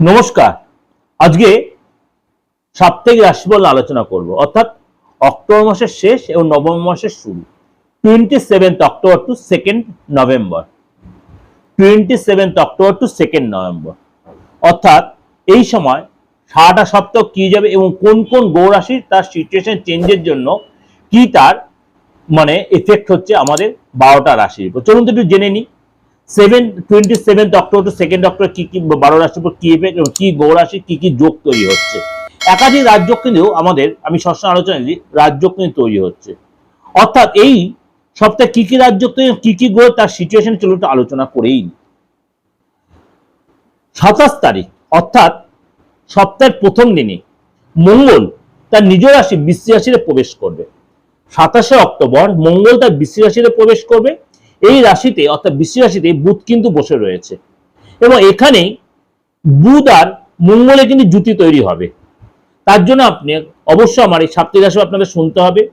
নমস্কার। আজকে সাপ্তাহিক রাশিফল আলোচনা করব। অর্থাৎ অক্টোবর মাসের শেষ এবং নভেম্বর মাসের শুরু। Twenty seventh October to second November. Twenty seventh October to second November. অর্থাৎ এই সময় সারাটা সপ্তাহ কি যাবে এবং কোন কোন গৌ রাশির তার সিচুয়েশন চেঞ্জের জন্য কি তার মানে এফেক্ট হচ্ছে আমাদের বারোটা রাশির উপর। চলুন তো একটু জেনে নিই। Seven twenty seventh October second October কি কি বারো রাশির উপর কি এবং কি কি যোগ তৈরি হচ্ছে? একাধিক রাজ্য কিন্তু আমাদের, আমি সবসময় আলোচনা দিই, রাজ্য কিন্তু তৈরি হচ্ছে। অর্থাৎ এই সপ্তাহে কি কি রাজ্য তৈরি কি কি গ্রহ তার সিচুয়েশন চলুন একটু আলোচনা করেই। সাতাশ তারিখ, অর্থাৎ সপ্তাহের প্রথম দিনে মঙ্গল তার নিজ রাশি বৃশ্চিক রাশিতে প্রবেশ করবে। সাতাশে অক্টোবর মঙ্গল তার বৃশ্চিক রাশিতে প্রবেশ করবে। এই রাশিতে, অর্থাৎ বৃশ্চিক রাশিতে বুধ কিন্তু বসে রয়েছে। এবং এখানেই বুধ আর মঙ্গলে কিন্তু জুতি তৈরি হবে। তার জন্য আপনি অবশ্যই আমার এই সাপ্তাহিক রাশি আপনাদের শুনতে হবে।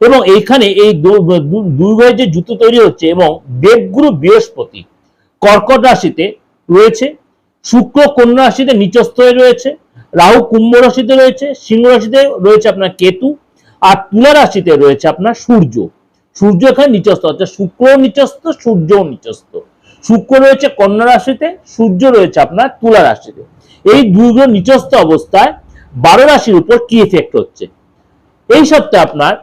এবং এইখানে এই দু- দু- দুই ভাইয়ের যে জুতো তৈরি হচ্ছে এবং দেবগুরু বৃহস্পতি কর্কট রাশিতে রয়েছে, শুক্র কন্যা রাশিতে নিচস্থ হয়ে রয়েছে, রাহু কুম্ভ রাশিতে রয়েছে, সিংহ রাশিতে রয়েছে আপনার কেতু, আর তুলা রাশিতে রয়েছে আপনার সূর্য। সূর্য এখানে নিচস্থ, অর্থাৎ শুক্র নিচস্থ সূর্যও নিচস্থ। শুক্র রয়েছে কন্যা রাশিতে, সূর্য রয়েছে আপনার তুলা রাশিতে। এই দুটো নিচস্থ অবস্থায় বারো রাশির উপর কি এফেক্ট হচ্ছে? এই সপ্তাহে আপনার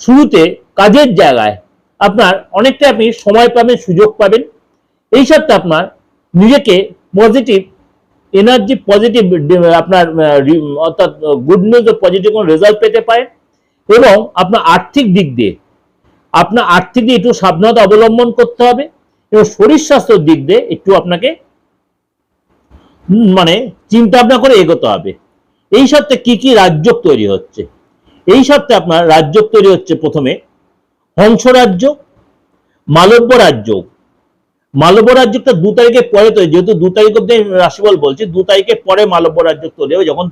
শুরুতে কাজের জায়গায় আপনার অনেকটা আপনি সময় পাবেন, সুযোগ পাবেন। এই সপ্তাহে আপনার নিজেকে পজিটিভ এনার্জি পজিটিভ আপনার, অর্থাৎ গুড নিউজ পজিটিভ কোনো রেজাল্ট পেতে পারেন। এবং আপনার আর্থিক দিক দিয়ে আপনার আর্থিক দিকে একটু সাবধানতা অবলম্বন করতে হবে এবং শরীর স্বাস্থ্যের দিক দিয়ে একটু আপনাকে মানে চিন্তা ভাবনা করে এগোতে হবে। এই সপ্তাহে কি কি রাজ্য তৈরি হচ্ছে? এই সপ্তাহে আপনার রাজ্য তৈরি হচ্ছে প্রথমে হংস রাজ্য, মালব্য রাজ্য। মালব্য রাজ্যটা দু তারিখে পরে তৈরি, যেহেতু দু তারিখ অব্দি রাশিফল বলছি, দু তারিখে পরে মালব্য রাজ্য তৈরি হবে যখন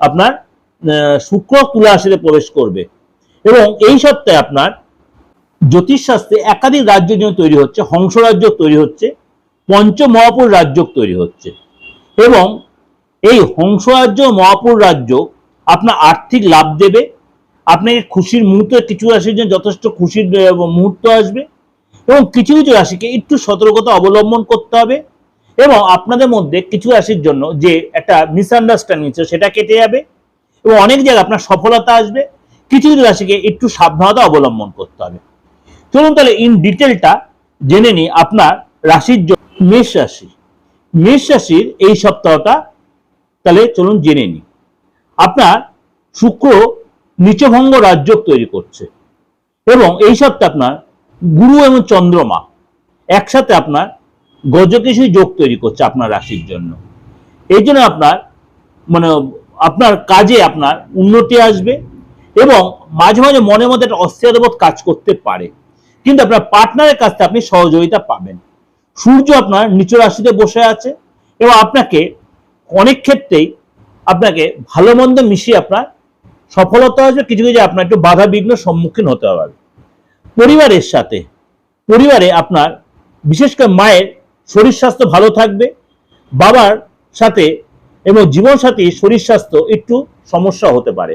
আপনার শুক্র তুলা রাশিতে প্রবেশ করবে। এবং এই সপ্তাহে আপনার জ্যোতিষশাস্ত্রে একাধিক রাজ্য যেমন তৈরি হচ্ছে হংস রাজ্য তৈরি হচ্ছে পঞ্চ মহাপুর রাজ্য তৈরি হচ্ছে। এবং এই হংস রাজ্য মহাপুর রাজ্য আপনার আর্থিক লাভ দেবে, আপনাকে খুশির মুহূর্তে কিছু রাশির জন্য যথেষ্ট খুশির মুহূর্ত আসবে এবং কিছু কিছু রাশিকে একটু সতর্কতা অবলম্বন করতে হবে এবং আপনাদের মধ্যে কিছু রাশির জন্য যে একটা মিসআন্ডারস্ট্যান্ডিং ছিল সেটা কেটে যাবে এবং অনেক জায়গায় আপনার সফলতা আসবে, কিছু কিছু রাশিকে একটু সাবধানতা অবলম্বন করতে হবে। চলুন তাহলে ইন ডিটেলটা জেনে নিই আপনার রাশির মেষ রাশি। মেষ রাশির এই সপ্তাহটা তাহলে চলুন জেনে নিই। আপনার শুক্র নিচভঙ্গ রাজ্য তৈরি করছে। এবং এই সপ্তাহে আপনার গুরু এবং চন্দ্রমা একসাথে আপনার গজকেশী যোগ তৈরি করছে আপনার রাশির জন্য। এই জন্য আপনার মানে আপনার কাজে আপনার উন্নতি আসবে এবং মাঝে মাঝে মনে মধ্যে একটা অস্থিরতাবোধ কাজ করতে পারে। কিন্তু আপনার পার্টনারের কাছ থেকে আপনি সহযোগিতা পাবেন। সূর্য আপনার নিচু রাশিতে বসে আছে এবং আপনাকে অনেক ক্ষেত্রেই আপনাকে ভালো মন্দ মিশিয়ে আপনার সফলতা আসবে কিছু কিছু আপনার একটু বাধা বিঘ্ন সম্মুখীন হতে হবে। পরিবারের সাথে, পরিবারে আপনার বিশেষ করে মায়ের শরীর স্বাস্থ্য ভালো থাকবে, বাবার সাথে এবং জীবনসাথী শরীর স্বাস্থ্য একটু সমস্যা হতে পারে,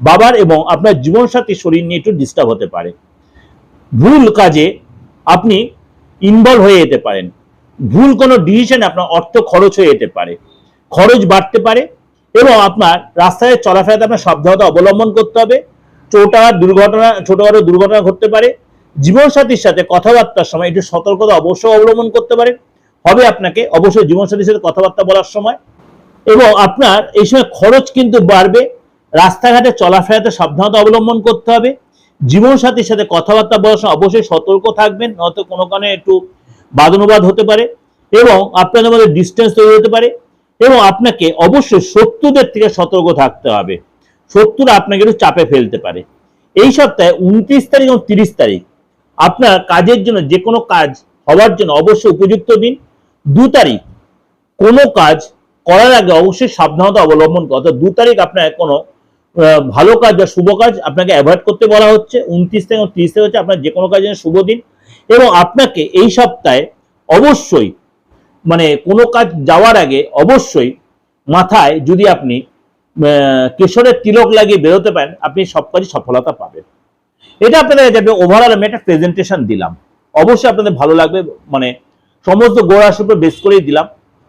বাবার এবং আপনার জীবনসাথী শরীর নিয়ে একটু ডিস্টার্ব হতে পারে। ভুল কাজে আপনি ইনভলভ হয়ে যেতে পারেন। ভুল কোনো ডিসিশনে আপনার অর্থ খরচ হয়ে যেতে পারে। খরচ বাড়তে পারে এবং আপনার রাস্তায় চলাফেরাতে আপনার সাবধানতা অবলম্বন করতে হবে। চোটা দুর্ঘটনা ছোটখাটো দুর্ঘটনা ঘটতে পারে। জীবনসাথীর সাথে কথাবার্তার সময় একটু সতর্কতা অবশ্যই অবলম্বন করতে পারেন। হবে আপনাকে অবশ্যই জীবনসাথীর সাথে কথাবার্তা বলার সময়। এবং আপনার এই সময় খরচ কিন্তু বাড়বে। রাস্তাঘাটে চলাফেরাতে সাবধানতা অবলম্বন করতে হবে। জীবনসাথীর সাথে কথাবার্তা বলার সময় অবশ্যই সতর্ক থাকবেন, নয়তো কোনো কারণে একটু বাদানুবাদ হতে পারে এবং আপনাদের মধ্যে ডিস্টেন্স তৈরি হতে পারে এবং আপনাকে অবশ্যই শত্রুদের থেকে সতর্ক থাকতে হবে। শত্রুরা আপনাকে একটু চাপে ফেলতে পারে। এই সপ্তাহে উনত্রিশ তারিখ এবং তিরিশ তারিখ আপনার কাজের জন্য যে কোনো কাজ হওয়ার জন্য অবশ্যই উপযুক্ত দিন। দু তারিখ কোনো কাজ করার আগে অবশ্যই সাবধানতা অবলম্বন করতে দু তারিখ আপনার কোনো ভালো কাজ বা শুভ কাজ আপনাকে অ্যাভয়েড করতে বলা হচ্ছে। উনত্রিশ থেকে তিরিশ থেকে হচ্ছে আপনার যে কোনো কাজের শুভ দিন। এবং আপনাকে এই সপ্তাহে অবশ্যই মানে কোনো কাজ যাওয়ার আগে অবশ্যই মাথায় যদি আপনি কেশরের তিলক লাগিয়ে বেরোতে পারেন, আপনি সব কাজে সফলতা পাবেন। এটা আপনাদের যাবে ওভারঅল আমি একটা প্রেজেন্টেশন দিলাম। অবশ্যই আপনাদের ভালো লাগবে মানে সমস্ত গোড়ার উপর বেস করেই দিলাম।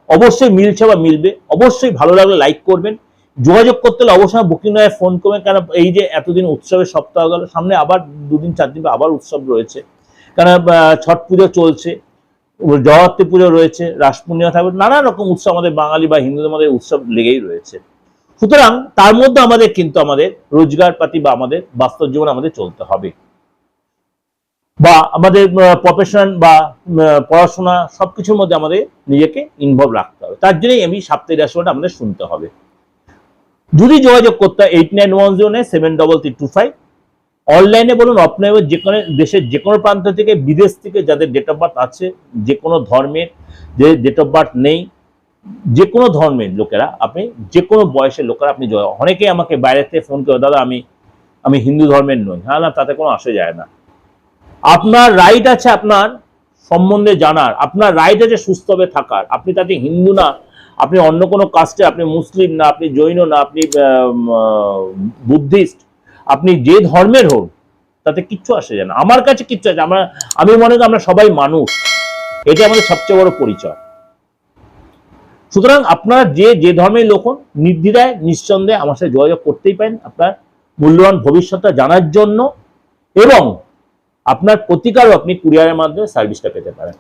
অবশ্যই মিলছে বা মিলবে, অবশ্যই ভালো লাগলে লাইক করবেন। যোগাযোগ করতে হলে অবশ্যই বুকিং নয় ফোন করবেন কারণ এই যে এতদিন উৎসবের সপ্তাহ গেল, সামনে আবার দুদিন, চার দিন আবার উৎসব রয়েছে। কারণ ছট পুজো চলছে জগত্রী পুজো রয়েছে, রাস পূর্ণিমা থাকবে, নানা রকম উৎসব আমাদের বাঙালি বা হিন্দুদের মধ্যে উৎসব লেগেই রয়েছে। সুতরাং তার মধ্যে আমাদের কিন্তু আমাদের রোজগার পাতি বা আমাদের বাস্তব জীবন আমাদের চলতে হবে। বা আমাদের প্রফেশন বা পড়াশোনা সবকিছুর মধ্যে আমাদের নিজেকে ইনভলভ রাখতে হবে। তার জন্যই আমি সাপ্তাহিক রাশিফলটা আমাদের শুনতে হবে। যদি যোগাযোগ করতে হয় eight nine one zero nine seven double three two five অনলাইনে বলুন অফলাইনে যে কোনো দেশের যে কোনো প্রান্ত থেকে, বিদেশ থেকে যাদের ডেট অফ বার্থ আছে, যে কোনো ধর্মের, যে ডেট অফ বার্থ নেই, যে কোনো ধর্মের লোকেরা, আপনি যে কোনো বয়সের লোকেরা, আপনি অনেকেই আমাকে বাইরে থেকে ফোন করে, দাদা, আমি আমি হিন্দু ধর্মের নই। হ্যাঁ না, তাতে কোনো আসে যায় না। আপনার রাইট আছে আপনার সম্বন্ধে জানার। আপনার রাইট আছে সুস্থভাবে থাকার। আপনি তাতে হিন্দু না আপনি অন্য কোনো কাস্টে আপনি মুসলিম না, আপনি জৈন না, আপনি বুদ্ধিস্ট, আপনি যে ধর্মের হোক তাতে কিচ্ছু আসে যায় না। আমার কাছে কিচ্ছু আছে আমরা, আমি মনে করি আমরা সবাই মানুষ। এটা আমাদের সবচেয়ে বড় পরিচয়। সুতরাং আপনারা যে যে ধর্মের লোক নির্দ্বিধায়, নিঃসন্দেহে আমার সাথে যোগাযোগ করতেই পারেন আপনার মূল্যবান ভবিষ্যৎটা জানার জন্য এবং আপনার প্রতিকারও আপনি কুরিয়ারের মাধ্যমে সার্ভিসটা পেতে পারেন।